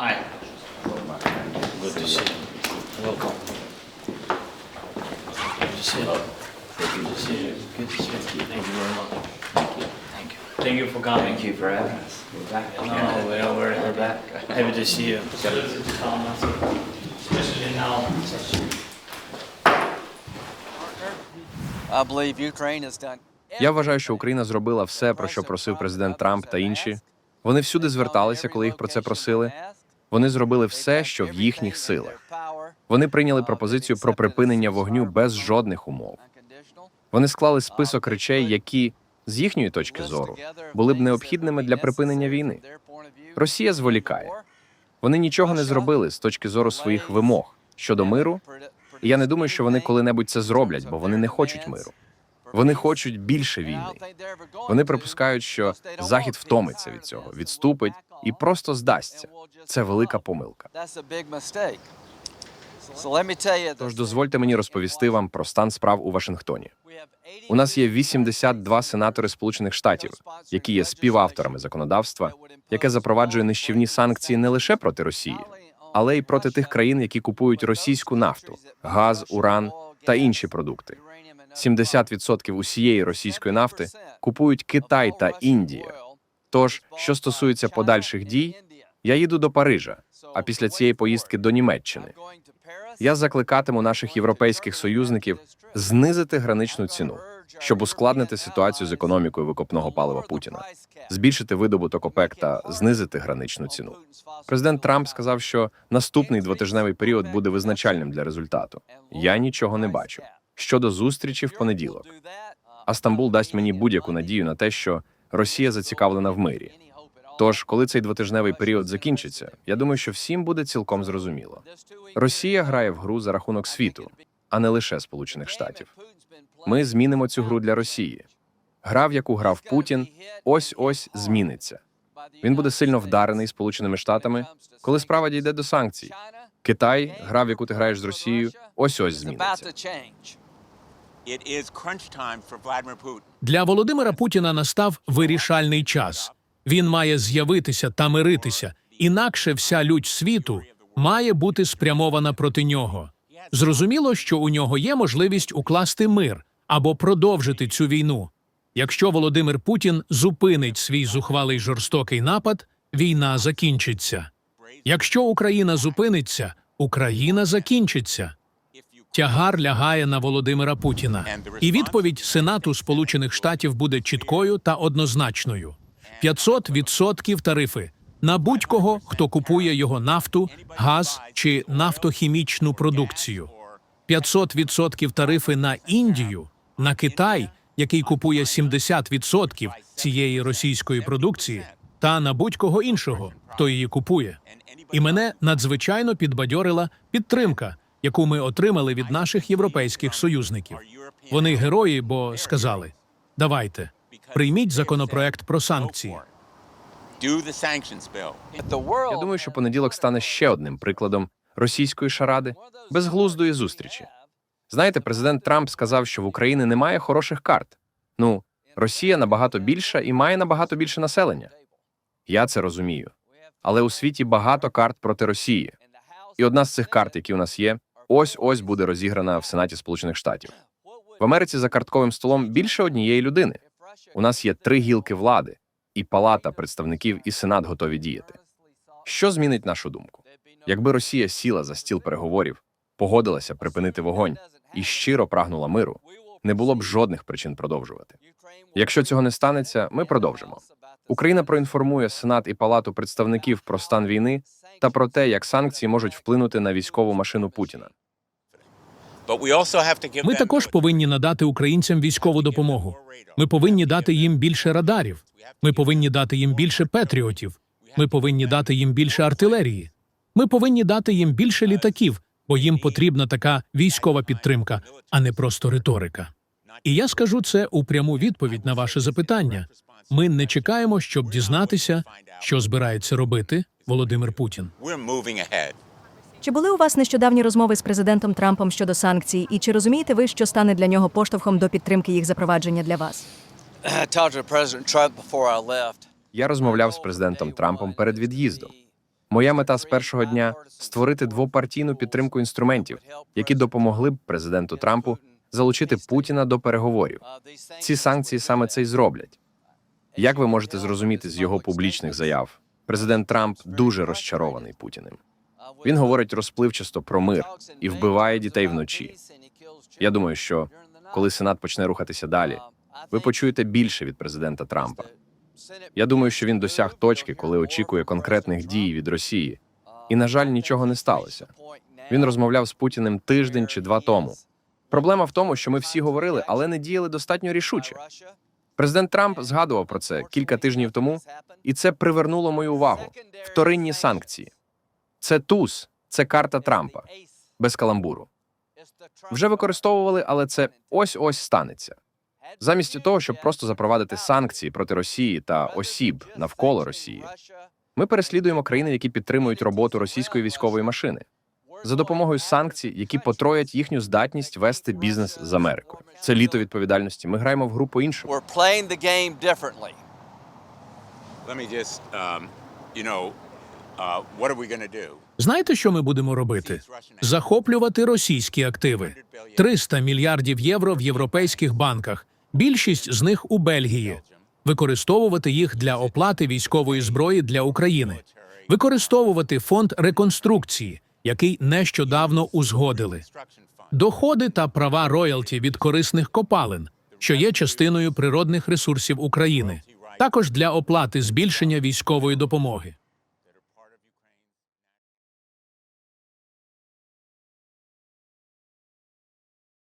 Hi. Good to see you. Welcome. Good to see you. Good to see you. Good to see you. Thank you very much. Thank you. Thank you. Thank you for coming. Thank you for having us. We're back. No, we are very We're happy. back. Happy to see you. Good to come, especially now. I believe Ukraine has done Я вважаю, що Україна зробила все, про що просив президент Трамп та інші. Вони всюди зверталися, коли їх про це просили. Вони зробили все, що в їхніх силах. Вони прийняли пропозицію про припинення вогню без жодних умов. Вони склали список речей, які з їхньої точки зору були б необхідними для припинення війни. Росія зволікає. Вони нічого не зробили з точки зору своїх вимог щодо миру. І я не думаю, що вони коли-небудь це зроблять, бо вони не хочуть миру. Вони хочуть більше війни. Вони припускають, що Захід втомиться від цього, відступить і просто здасться. Це велика помилка. Тож дозвольте мені розповісти вам про стан справ у Вашингтоні. У нас є 82 сенатори Сполучених Штатів, які є співавторами законодавства, яке запроваджує нищівні санкції не лише проти Росії, але й проти тих країн, які купують російську нафту, газ, уран та інші продукти. 70% усієї російської нафти купують Китай та Індія. Тож, що стосується подальших дій, я їду до Парижа, а після цієї поїздки до Німеччини. Я закликатиму наших європейських союзників знизити граничну ціну, щоб ускладнити ситуацію з економікою викопного палива Путіна, збільшити видобуток ОПЕК та знизити граничну ціну. Президент Трамп сказав, що наступний двотижневий період буде визначальним для результату. Я нічого не бачу. Щодо зустрічі в понеділок, а Стамбул дасть мені будь-яку надію на те, що Росія зацікавлена в мирі. Тож, коли цей двотижневий період закінчиться, я думаю, що всім буде цілком зрозуміло. Росія грає в гру за рахунок світу, а не лише Сполучених Штатів. Ми змінимо цю гру для Росії. Гра, в яку грав Путін, ось ось зміниться. Він буде сильно вдарений Сполученими Штатами, коли справа дійде до санкцій. Китай, гра, в яку ти граєш з Росією, ось ось зміниться. Для Володимира Путіна настав вирішальний час. Він має з'явитися та миритися, інакше вся лють світу має бути спрямована проти нього. Зрозуміло, що у нього є можливість укласти мир або продовжити цю війну. Якщо Володимир Путін зупинить свій зухвалий жорстокий напад, війна закінчиться. Якщо Україна зупиниться, Україна закінчиться. Тягар лягає на Володимира Путіна. І відповідь Сенату Сполучених Штатів буде чіткою та однозначною: 500% тарифи на будь-кого, хто купує його нафту, газ чи нафтохімічну продукцію. 500% тарифи на Індію, на Китай, який купує 70% цієї російської продукції, та на будь-кого іншого, хто її купує. І мене надзвичайно підбадьорила підтримка, яку ми отримали від наших європейських союзників. Вони герої, бо сказали: давайте прийміть законопроект про санкції. Я думаю, що понеділок стане ще одним прикладом російської шаради, безглуздої зустрічі. Знаєте, президент Трамп сказав, що в Україні немає хороших карт. Ну, Росія набагато більша і має набагато більше населення. Я це розумію. Але у світі багато карт проти Росії. І одна з цих карт, які у нас є, ось ось буде розіграна в Сенаті Сполучених Штатів. В Америці за картковим столом більше однієї людини. У нас є три гілки влади, і палата представників і сенат готові діяти. Що змінить нашу думку? Якби Росія сіла за стіл переговорів, погодилася припинити вогонь і щиро прагнула миру, не було б жодних причин продовжувати. Якщо цього не станеться, ми продовжимо. Україна проінформує Сенат і Палату представників про стан війни та про те, як санкції можуть вплинути на військову машину Путіна. Ми також повинні надати українцям військову допомогу. Ми повинні дати їм більше радарів. Ми повинні дати їм більше петріотів. Ми повинні дати їм більше артилерії. Ми повинні дати їм більше літаків, бо їм потрібна така військова підтримка, а не просто риторика. І я скажу це у пряму відповідь на ваше запитання. Ми не чекаємо, щоб дізнатися, що збирається робити Володимир Путін. Чи були у вас нещодавні розмови з президентом Трампом щодо санкцій, і чи розумієте ви, що стане для нього поштовхом до підтримки їх запровадження для вас? Я розмовляв з президентом Трампом перед від'їздом. Моя мета з першого дня створити двопартійну підтримку інструментів, які допомогли б президенту Трампу залучити Путіна до переговорів. Ці санкції саме це й зроблять. Як ви можете зрозуміти з його публічних заяв, президент Трамп дуже розчарований Путіним. Він говорить розпливчасто про мир і вбиває дітей вночі. Я думаю, що коли Сенат почне рухатися далі, ви почуєте більше від президента Трампа. Я думаю, що він досяг точки, коли очікує конкретних дій від Росії. І, на жаль, нічого не сталося. Він розмовляв з Путіним тиждень чи два тому. Проблема в тому, що ми всі говорили, але не діяли достатньо рішуче. Президент Трамп згадував про це кілька тижнів тому, і це привернуло мою увагу. Вторинні санкції. Це туз, це карта Трампа без каламбуру. Вже використовували, але це ось ось станеться. Замість того, щоб просто запровадити санкції проти Росії та осіб навколо Росії, ми переслідуємо країни, які підтримують роботу російської військової машини за допомогою санкцій, які потроять їхню здатність вести бізнес з Америкою. Це літо відповідальності. Ми граємо в гру по іншому. Let me just, um, you know, uh? Знаєте, що ми будемо робити? Захоплювати російські активи. 300 мільярдів євро в європейських банках, більшість з них у Бельгії. Використовувати їх для оплати військової зброї для України. Використовувати фонд реконструкції, який нещодавно узгодили. Доходи та права роялті від корисних копалин, що є частиною природних ресурсів України, також для оплати збільшення військової допомоги.